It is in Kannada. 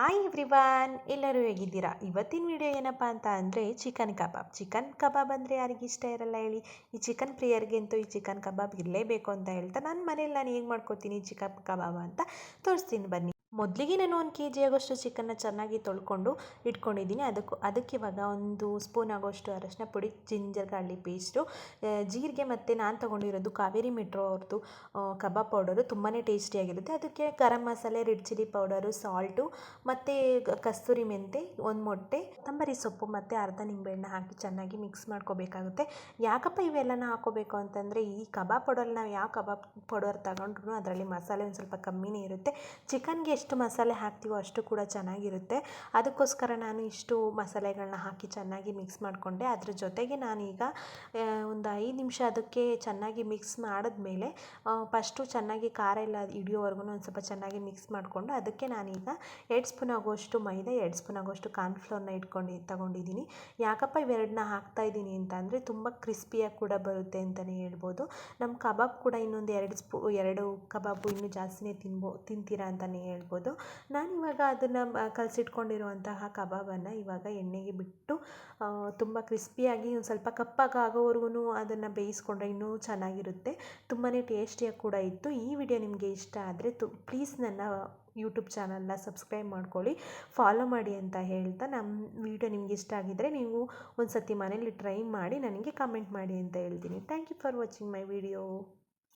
ಹಾಯ್ ಎವ್ರಿವಾನ್ ಎಲ್ಲರೂ ಹೇಗಿದ್ದೀರಾ? ಇವತ್ತಿನ ವಿಡಿಯೋ ಏನಪ್ಪ ಅಂತ ಅಂದರೆ ಚಿಕನ್ ಕಬಾಬ್. ಚಿಕನ್ ಕಬಾಬ್ ಅಂದರೆ ಯಾರಿಗೆ ಇಷ್ಟ ಇರಲ್ಲ ಹೇಳಿ. ಈ ಚಿಕನ್ ಪ್ರಿಯರಿಗಂತೂ ಈ ಚಿಕನ್ ಕಬಾಬ್ ಇರಲೇಬೇಕು ಅಂತ ಹೇಳ್ತಾ ನನ್ನ ಮನೇಲಿ ನಾನು ಹೇಗೆ ಮಾಡ್ಕೋತೀನಿ ಚಿಕನ್ ಕಬಾಬ್ ಅಂತ ತೋರಿಸ್ತೀನಿ ಬನ್ನಿ. ಮೊದಲಿಗೆ ನಾನು ಒಂದು ಕೆ ಜಿ ಆಗೋಷ್ಟು ಚಿಕನ್ನ ಚೆನ್ನಾಗಿ ತೊಳ್ಕೊಂಡು ಇಟ್ಕೊಂಡಿದ್ದೀನಿ. ಅದಕ್ಕೂ, ಅದಕ್ಕೆ ಇವಾಗ ಒಂದು ಸ್ಪೂನ್ ಆಗೋಷ್ಟು ಅರಶಿನ ಪುಡಿ ಜಿಂಜರ್ ಗಾರ್ಲಿಕ್ ಪೇಸ್ಟು ಜೀರಿಗೆ ಮತ್ತು ನಾನು ತೊಗೊಂಡಿರೋದು ಕಾವೇರಿ ಮೆಟ್ರೋ ಅವ್ರದ್ದು ಕಬಾಬ್ ಪೌಡರು ತುಂಬಾ ಟೇಸ್ಟಿಯಾಗಿರುತ್ತೆ ಅದಕ್ಕೆ garam masala red chilli powder salt ಮತ್ತು ಕಸ್ತೂರಿ ಮೆಂತೆ, ಒಂದು ಮೊಟ್ಟೆ ತಂಬರಿ ಸೊಪ್ಪು ಮತ್ತು ಅರ್ಧ ನಿಂಬೆಹಣ್ಣು ಹಾಕಿ ಚೆನ್ನಾಗಿ ಮಿಕ್ಸ್ ಮಾಡ್ಕೋಬೇಕಾಗುತ್ತೆ. ಯಾಕಪ್ಪ ಇವೆಲ್ಲನ ಹಾಕೋಬೇಕು ಅಂತಂದರೆ ಈ ಕಬಾಬ್ ಪೌಡರ್ ನಾವು ಯಾವ ಕಬಾಬ್ ಪೌಡರ್ ತಗೊಂಡ್ರು ಅದರಲ್ಲಿ ಮಸಾಲೆ ಒಂದು ಸ್ವಲ್ಪ ಕಮ್ಮಿನೇ ಇರುತ್ತೆ. ಚಿಕನ್ಗೆ ಎಷ್ಟು ಮಸಾಲೆ ಹಾಕ್ತೀವೋ ಅಷ್ಟು ಕೂಡ ಚೆನ್ನಾಗಿರುತ್ತೆ. ಅದಕ್ಕೋಸ್ಕರ ನಾನು ಇಷ್ಟು ಮಸಾಲೆಗಳನ್ನ ಹಾಕಿ ಚೆನ್ನಾಗಿ ಮಿಕ್ಸ್ ಮಾಡಿಕೊಂಡೆ. ಅದ್ರ ಜೊತೆಗೆ ನಾನೀಗ ಒಂದು ಐದು ನಿಮಿಷ ಅದಕ್ಕೆ ಚೆನ್ನಾಗಿ ಮಿಕ್ಸ್ ಮಾಡಿದ್ಮೇಲೆ ಫಸ್ಟು ಚೆನ್ನಾಗಿ ಖಾರ ಎಲ್ಲ ಹಿಡಿಯೋವರೆಗೂ ಒಂದು ಸ್ವಲ್ಪ ಚೆನ್ನಾಗಿ ಮಿಕ್ಸ್ ಮಾಡಿಕೊಂಡು ಅದಕ್ಕೆ ನಾನೀಗ ಎರಡು ಸ್ಪೂನ್ ಆಗೋಷ್ಟು ಮೈದಾ, ಎರಡು ಸ್ಪೂನ್ ಆಗೋಷ್ಟು ಕಾರ್ನ್ಫ್ಲೋರ್ನ ಇಟ್ಕೊಂಡು ತಗೊಂಡಿದ್ದೀನಿ. ಯಾಕಪ್ಪ ಇವೆರಡನ್ನ ಹಾಕ್ತಾ ಇದ್ದೀನಿ ಅಂತ ಅಂದರೆ ತುಂಬ ಕ್ರಿಸ್ಪಿಯಾಗಿ ಕೂಡ ಬರುತ್ತೆ ಅಂತಲೇ ಹೇಳ್ಬೋದು. ನಮ್ಮ ಕಬಾಬ್ ಕೂಡ ಇನ್ನೊಂದು ಎರಡು ಸ್ಪೂ, ಎರಡು ಕಬಾಬು ಇನ್ನೂ ಜಾಸ್ತಿನೇ ತಿನ್ಬೋ, ತಿಂತೀರಾ ಅಂತಲೇ ಹೇಳ್ಬೋದು. ನಾನು ನಾನಿವಾಗ ಅದನ್ನು ಕಲಸಿಟ್ಕೊಂಡಿರುವಂತಹ ಕಬಾಬನ್ನು ಇವಾಗ ಎಣ್ಣೆಗೆ ಬಿಟ್ಟು ತುಂಬ ಕ್ರಿಸ್ಪಿಯಾಗಿ ಒಂದು ಸ್ವಲ್ಪ ಕಪ್ಪಾಗಿ ಆಗೋವರೆಗೂ ಅದನ್ನು ಬೇಯಿಸ್ಕೊಂಡ್ರೆ ಇನ್ನೂ ಚೆನ್ನಾಗಿರುತ್ತೆ. ತುಂಬಾ ಟೇಸ್ಟಿಯಾಗಿ ಕೂಡ ಇತ್ತು. ಈ ವಿಡಿಯೋ ನಿಮಗೆ ಇಷ್ಟ ಆದರೆ ತು, ಪ್ಲೀಸ್ ನನ್ನ ಯೂಟ್ಯೂಬ್ ಚಾನಲ್ನ ಸಬ್ಸ್ಕ್ರೈಬ್ ಮಾಡ್ಕೊಳ್ಳಿ, ಫಾಲೋ ಮಾಡಿ ಅಂತ ಹೇಳ್ತಾ ನಮ್ಮ ವಿಡಿಯೋ ನಿಮ್ಗೆ ಇಷ್ಟ ಆಗಿದ್ದರೆ ನೀವು ಒಂದು ಸತಿ ಮನೇಲಿ ಟ್ರೈ ಮಾಡಿ ನನಗೆ ಕಮೆಂಟ್ ಮಾಡಿ ಅಂತ ಹೇಳ್ತೀನಿ. Thank you for watching my video.